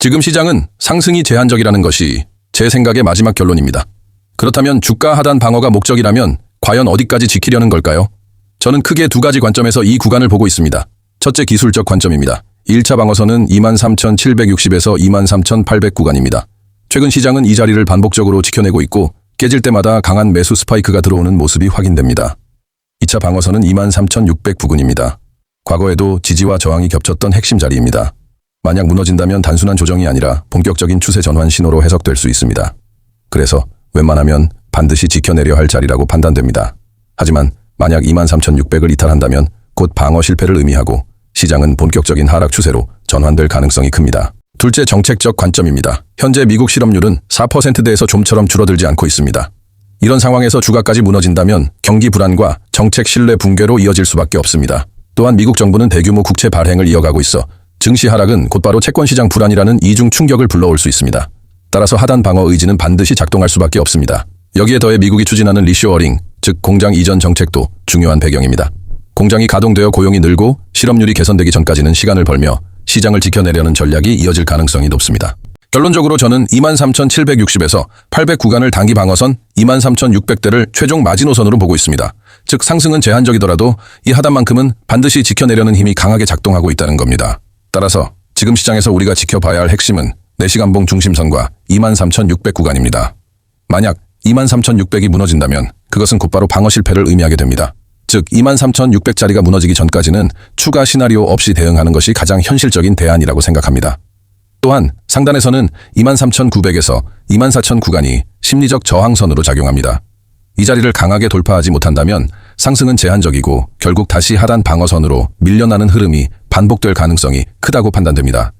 지금 시장은 상승이 제한적이라는 것이 제 생각의 마지막 결론입니다. 그렇다면 주가 하단 방어가 목적이라면 과연 어디까지 지키려는 걸까요? 저는 크게 두 가지 관점에서 이 구간을 보고 있습니다. 첫째 기술적 관점입니다. 1차 방어선은 23,760에서 23,800 구간입니다. 최근 시장은 이 자리를 반복적으로 지켜내고 있고 깨질 때마다 강한 매수 스파이크가 들어오는 모습이 확인됩니다. 2차 방어선은 23,600 부근입니다. 과거에도 지지와 저항이 겹쳤던 핵심 자리입니다. 만약 무너진다면 단순한 조정이 아니라 본격적인 추세 전환 신호로 해석될 수 있습니다. 그래서 웬만하면 반드시 지켜내려 할 자리라고 판단됩니다. 하지만 만약 23,600을 이탈한다면 곧 방어 실패를 의미하고 시장은 본격적인 하락 추세로 전환될 가능성이 큽니다. 둘째 정책적 관점입니다. 현재 미국 실업률은 4%대에서 좀처럼 줄어들지 않고 있습니다. 이런 상황에서 주가까지 무너진다면 경기 불안과 정책 신뢰 붕괴로 이어질 수밖에 없습니다. 또한 미국 정부는 대규모 국채 발행을 이어가고 있어 증시 하락은 곧바로 채권 시장 불안이라는 이중 충격을 불러올 수 있습니다. 따라서 하단 방어 의지는 반드시 작동할 수밖에 없습니다. 여기에 더해 미국이 추진하는 리쇼어링, 즉 공장 이전 정책도 중요한 배경입니다. 공장이 가동되어 고용이 늘고 실업률이 개선되기 전까지는 시간을 벌며 시장을 지켜내려는 전략이 이어질 가능성이 높습니다. 결론적으로 저는 23,760에서 800 구간을 단기 방어선 23,600대를 최종 마지노선으로 보고 있습니다. 즉 상승은 제한적이더라도 이 하단만큼은 반드시 지켜내려는 힘이 강하게 작동하고 있다는 겁니다. 따라서 지금 시장에서 우리가 지켜봐야 할 핵심은 4시간봉 중심선과 23,600 구간입니다. 만약 23,600이 무너진다면 그것은 곧바로 방어 실패를 의미하게 됩니다. 즉 23,600짜리가 무너지기 전까지는 추가 시나리오 없이 대응하는 것이 가장 현실적인 대안이라고 생각합니다. 또한 상단에서는 23,900에서 24,000 구간이 심리적 저항선으로 작용합니다. 이 자리를 강하게 돌파하지 못한다면 상승은 제한적이고 결국 다시 하단 방어선으로 밀려나는 흐름이 반복될 가능성이 크다고 판단됩니다.